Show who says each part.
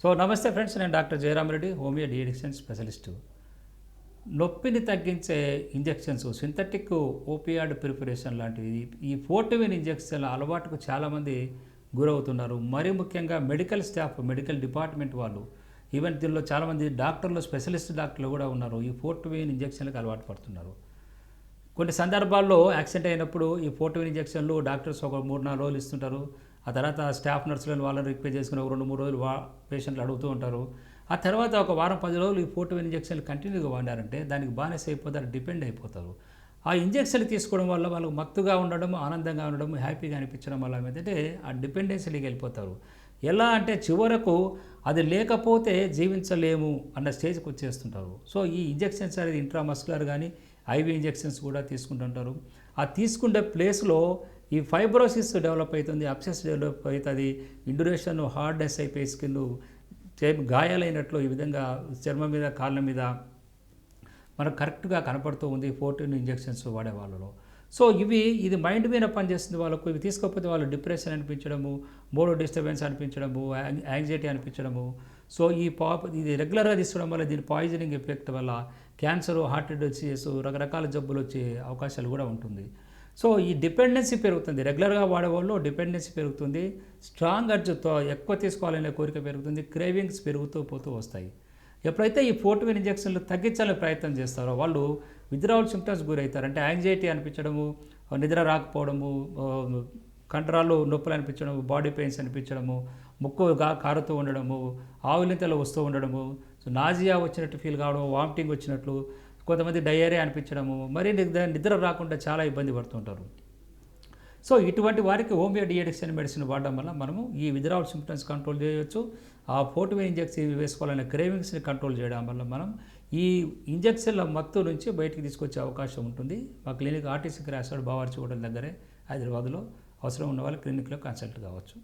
Speaker 1: So నమస్తే friends నేను doctor Jayarama Reddy homeo de-addiction specialist. నొప్పిని తగ్గించే ఇంజెక్షన్స్ సింథటిక్ ఓపియాడ్ ప్రిపరేషన్ లాంటివి ఈ ఫోర్టివిన్ ఇంజెక్షన్ అలవాటుకు చాలామంది గురవుతున్నారు. మరి ముఖ్యంగా మెడికల్ స్టాఫ్ మెడికల్ డిపార్ట్మెంట్ వాళ్ళు. ఈవెన్ దీనిలో చాలామంది డాక్టర్లు స్పెషలిస్ట్ డాక్టర్లు కూడా ఉన్నారు. ఈ ఫోర్టివిన్ ఇంజెక్షన్లకు అలవాటు పడుతున్నారు. కొన్ని సందర్భాల్లో యాక్సిడెంట్ అయినప్పుడు ఈ ఫోర్టివిన్ ఇంజెక్షన్లు డాక్టర్స్ ఒక మూడు నాలుగు రోజులు ఇస్తుంటారు. ఆ తర్వాత స్టాఫ్ నర్సులను వాళ్ళని రిక్వెస్ట్ చేసుకుని ఒక రెండు మూడు రోజులు వా పేషెంట్లు అడుగుతూ ఉంటారు. ఆ తర్వాత ఒక వారం పది రోజులు ఈ ఫోర్టివిన్ ఇంజెక్షన్లు కంటిన్యూగా వాడారంటే దానికి బానిస అయిపోతారు డిపెండ్ అయిపోతారు. ఆ ఇంజెక్షన్లు తీసుకోవడం వల్ల వాళ్ళకు మత్తుగా ఉండడం ఆనందంగా ఉండడం హ్యాపీగా అనిపించడం వల్ల ఏంటంటే ఆ డిపెండెన్సీకి వెళ్ళిపోతారు ఎలా అంటే చివరకు అది లేకపోతే జీవించలేము అన్న స్టేజ్కి వచ్చేస్తుంటారు. సో ఈ ఇంజెక్షన్స్ అనేది ఇంట్రామస్కులర్ కానీ ఐవి ఇంజెక్షన్స్ కూడా తీసుకుంటుంటారు. ఆ తీసుకునే ప్లేస్లో ఈ ఫైబ్రోసిస్ డెవలప్ అవుతుంది అప్సెస్ డెవలప్ అవుతుంది ఇండ్యురేషన్ హార్డ్నెస్ అయిపోయి స్కిన్ గాయాలైనట్లు ఈ విధంగా చర్మం మీద కాళ్ళ మీద మనకు కరెక్ట్గా కనపడుతూ ఉంది ఫోర్టీన్ ఇంజెక్షన్స్ వాడే వాళ్ళలో. సో ఇవి ఇది మైండ్ మీద పనిచేస్తుంది వాళ్ళకు ఇవి తీసుకోకపోతే వాళ్ళు డిప్రెషన్ అనిపించడము మూడో డిస్టర్బెన్స్ అనిపించడము యాంగ్జైటీ అనిపించడము. సో ఈ పాప్ ఇది రెగ్యులర్గా తీసుకోవడం వల్ల దీని పాయిజనింగ్ ఎఫెక్ట్ వల్ల క్యాన్సర్ హార్ట్ డిసీజెస్ రకరకాల జబ్బులు వచ్చే అవకాశాలు కూడా ఉంటుంది. సో ఈ డిపెండెన్సీ పెరుగుతుంది. రెగ్యులర్గా వాడేవాళ్ళు డిపెండెన్సీ పెరుగుతుంది. స్ట్రాంగ్ అర్జుతో ఎక్కువ తీసుకోవాలనే కోరిక పెరుగుతుంది. క్రేవింగ్స్ పెరుగుతూ పోతూ వస్తాయి. ఎప్పుడైతే ఈ ఫోర్టివిన్ ఇంజెక్షన్లు తగ్గించాలని ప్రయత్నం చేస్తారో వాళ్ళు విత్డ్రావల్ సిమ్టమ్స్ గురవుతారు. అంటే యాంగ్జైటీ అనిపించడము నిద్ర రాకపోవడము కండరాలు నొప్పులు అనిపించడము బాడీ పెయిన్స్ అనిపించడము ముక్కుగా కారుతూ ఉండడము ఆవులింతలు వస్తూ ఉండడము సో నాజియా వచ్చినట్టు ఫీల్ కావడం వామిటింగ్ వచ్చినట్లు కొంతమంది డయేరియా అనిపించడము మరి నిద్ర నిద్ర రాకుండా చాలా ఇబ్బంది పడుతుంటారు. సో ఇటువంటి వారికి హోమియో డిఎడిక్షన్ మెడిసిన్ వాడడం వల్ల మనము ఈ విద్రావల్ సిమ్టమ్స్ కంట్రోల్ చేయవచ్చు ఆ ఫోర్టివే ఇంజెక్షన్ వేసుకోవాలనే క్రేవింగ్స్ని కంట్రోల్ చేయడం వల్ల మనం ఈ ఇంజెక్షన్ల మత్తు నుంచి బయటికి తీసుకొచ్చే అవకాశం ఉంటుంది. మా clinic RTC cross Bawarchi hotel దగ్గరే హైదరాబాద్లో అవసరం ఉన్న వాళ్ళు క్లినిక్లో కన్సల్ట్ కావచ్చు.